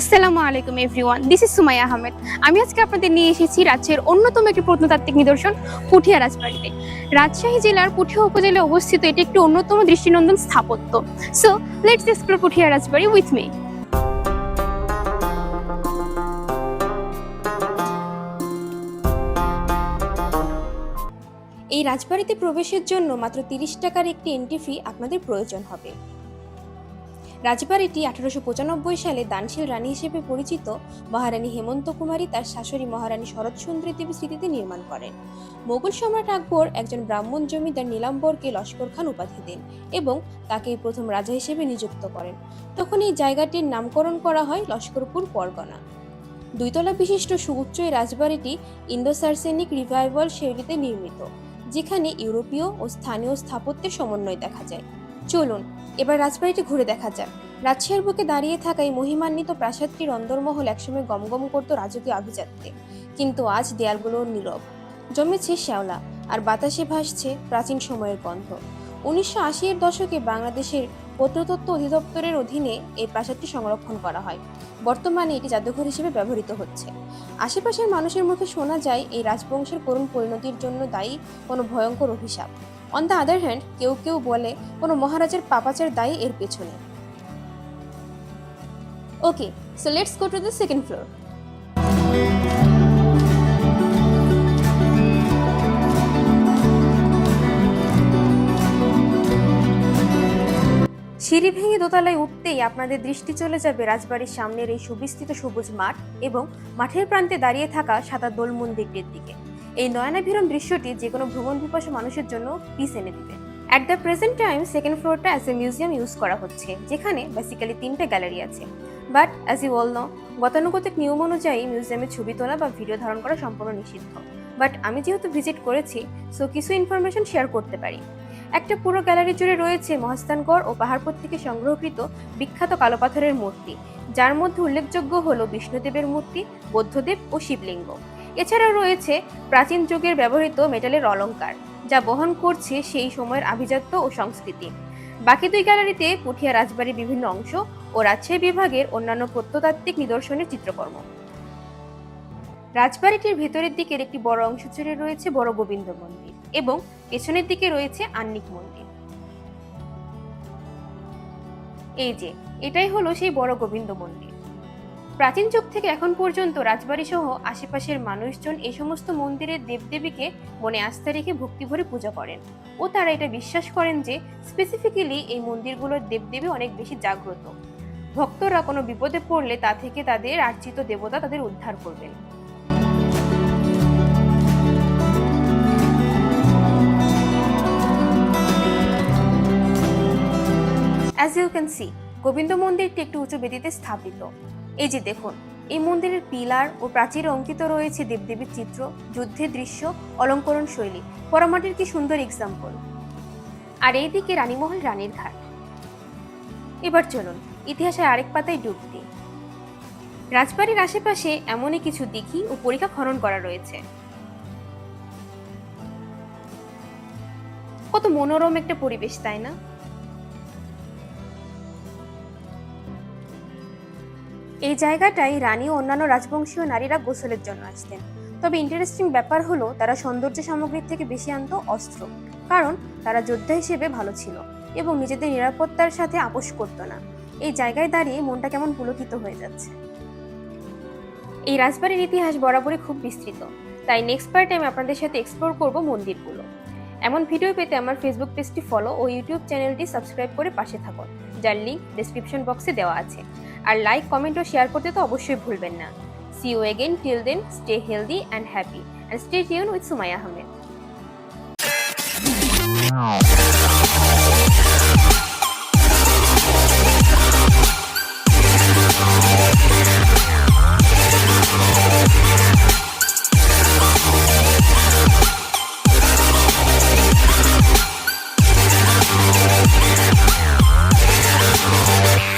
আসসালামু আলাইকুম everyone this is Sumaiya Ahmed আমি আজকে আপনাদের নিয়ে এসেছি রাজ্যের অন্যতম একটি প্রত্নতাত্ত্বিক নিদর্শন, পুঠিয়া রাজবাড়িতে। রাজশাহী জেলার পুঠিয়া উপজেলায় অবস্থিত এটি একটি অন্যতম দৃষ্টিনন্দন স্থাপত্য। So let's explore Puthia Rajbari with me এই রাজবাড়িতে প্রবেশের জন্য মাত্র তিরিশ টাকার একটি এন্ট্রি ফি আপনাদের প্রয়োজন হবে। রাজবাড়িটি আঠারোশো পঁচানব্বই সালে দানশীল রানী হিসেবে পরিচিত। মহারানী হেমন্ত কুমারী তার শাশুড়ি মহারানী শরৎ সুন্দরী দেবী স্মৃতিতে নির্মাণ করেন। মোগল সম্রাট আকবর একজন ব্রাহ্মণ জমিদার নীলাম্বরকে লস্কর খান উপাধি দেন এবং তাকে প্রথম রাজা হিসেবে নিযুক্ত করেন। তখন এই জায়গাটির নামকরণ করা হয় লস্করপুর পরগনা। দুইতলা বিশিষ্ট সুউচ্চ এই রাজবাড়িটি ইন্দো সার্সেনিক রিভাইভাল শৈলীতে নির্মিত, যেখানে ইউরোপীয় ও স্থানীয় স্থাপত্যের সমন্বয় দেখা যায়। চলুন, এবার রাজবাড়িটি ঘুরে দেখা যাক। রাজশাহীর বুকে দাঁড়িয়ে থাকা এই মহিমান্বিত প্রাসাদটির অন্দরমহল একসময় গমগম করত রাজকীয় আভিজাত্যে। কিন্তু আজ দেয়ালগুলো নীরব। জমেছে শ্যাওলা, আর বাতাসে ভাসছে প্রাচীন সময়ের গন্ধ। উনিশশো আশির দশকে বাংলাদেশের প্রত্নতত্ত্ব অধিদপ্তরের অধীনে এই প্রাসাদটি সংরক্ষণ করা হয়। বর্তমানে এটি জাদুঘর হিসেবে ব্যবহৃত হচ্ছে। আশেপাশের মানুষের মুখে শোনা যায় এই রাজবংশের করুণ পরিণতির জন্য দায়ী কোনো ভয়ঙ্কর অভিশাপ। অন দ্য আদার হ্যান্ড কেউ কেউ বলে, কোনো মহারাজের পাপাচার দায়ী এর পেছনে। Okay so let's go to the second floor সিঁড়ি ভেঙে দোতলায় উঠতেই আপনাদের দৃষ্টি চলে যাবে রাজবাড়ির সামনের এই সুবিস্তৃত সবুজ মাঠ এবং মাঠের প্রান্তে দাঁড়িয়ে থাকা সাদা দোল মন্দিরটির দিকে। এই নয়নাভিরম দৃশ্যটি যে কোনো ভ্রমণ পিপাসু মানুষের জন্য পিস এনে দিবে। At the present time second ফ্লোরটা অ্যাজ এ মিউজিয়াম ইউজ করা হচ্ছে, যেখানে বেসিক্যালি তিনটে গ্যালারি আছে। But as you all know গতানুগতিক নিয়ম অনুযায়ী মিউজিয়ামে ছবি তোলা বা ভিডিও ধারণ করা সম্পূর্ণ নিষিদ্ধ। বাট আমি যেহেতু ভিজিট করেছি সো কিছু ইনফরমেশন শেয়ার করতে পারি। একটা পুরো গ্যালারি জুড়ে রয়েছে মহাস্থানগড় ও পাহাড়পথ থেকে সংগ্রহকৃত বিখ্যাত কালো পাথরের মূর্তি, যার মধ্যে উল্লেখযোগ্য হল বিষ্ণুদেবের মূর্তি, বৌদ্ধদেব ও শিবলিঙ্গ। এছাড়াও রয়েছে প্রাচীন যুগের ব্যবহৃত মেটালের অলঙ্কার যা বহন করছে সেই সময়ের আভিজাত্য ও সংস্কৃতি। বাকি দুই গ্যালারিতে পুঠিয়া রাজবাড়ির বিভিন্ন অংশ ও রাজশাহী বিভাগের অন্যান্য প্রত্নতাত্ত্বিক নিদর্শনের চিত্রকর্ম। রাজবাড়িটির ভেতরের দিকের একটি বড় অংশ জুড়ে রয়েছে বড় গোবিন্দ মন্দির এবং পেছনের দিকে রয়েছে আন্নিক মন্দির। এই যে, এটাই হলো সেই বড় গোবিন্দ মন্দির। প্রাচীন যুগ থেকে এখন পর্যন্ত রাজবাড়ি সহ আশেপাশের মানুষজন এই সমস্ত মন্দিরের দেবদেবীকে মনে আস্থা রেখে ভক্তিভরে পূজা করেন। ও তারা এটা বিশ্বাস করেন যে স্পেসিফিক্যালি এই মন্দিরগুলোর দেবদেবী অনেক বেশি জাগ্রত। ভক্তরা কোনো বিপদে পড়লে তা থেকে তাদের আর্চিত দেবতা তাদের উদ্ধার করবেন। As you can see Gobinda মন্দিরটি একটু উঁচু বেদিতে স্থাপিত। এই যে দেখুন, এই মন্দিরের পিলার ও প্রাচীরে অঙ্কিত রয়েছে দেবদেবীর চিত্র, যুদ্ধের দৃশ্য, অলঙ্করণ শৈলী। পরামাটির কি সুন্দর এক্সাম্পল আর এইদিকে রানীমহল রানীর ঘাট। এবার চলুন, ইতিহাসের আরেক পাতায় ডুব দিই। রাজবাড়ির আশেপাশে এমনই কিছু দিঘি ও পরীক্ষা খনন করা রয়েছে। কত মনোরম একটা পরিবেশ, তাই না? এই জায়গাটাই রানী ও অন্যান্য রাজবংশীয় নারীরা গোসলের জন্য আসতেন। তবে ইন্টারেস্টিং ব্যাপার হলো, তারা সৌন্দর্য সামগ্রীর থেকে বেশি আনত অস্ত্র, কারণ তারা যোদ্ধা হিসেবে ভালো ছিল এবং নিজেদের নিরাপত্তার সাথে আপোষ করতো না। এই জায়গায় দাঁড়িয়ে মনটা কেমন পুলকিত হয়ে যাচ্ছে। এই রাজবাড়ির ইতিহাস বরাবরই খুব বিস্তৃত। তাই নেক্সট পার্টে আমি আপনাদের সাথে এক্সপ্লোর করব মন্দিরগুলো। এমন ভিডিও পেতে আমার ফেসবুক পেজটি ফলো ও ইউটিউব চ্যানেলটি সাবস্ক্রাইব করে পাশে থাকুন, যার লিঙ্ক ডিসক্রিপশন বক্সে দেওয়া আছে। আর লাইক কমেন্ট ও শেয়ার করতে তো অবশ্যই ভুলবেন না। See you again till then stay healthy and happy and stay tune with Sumai Ahmed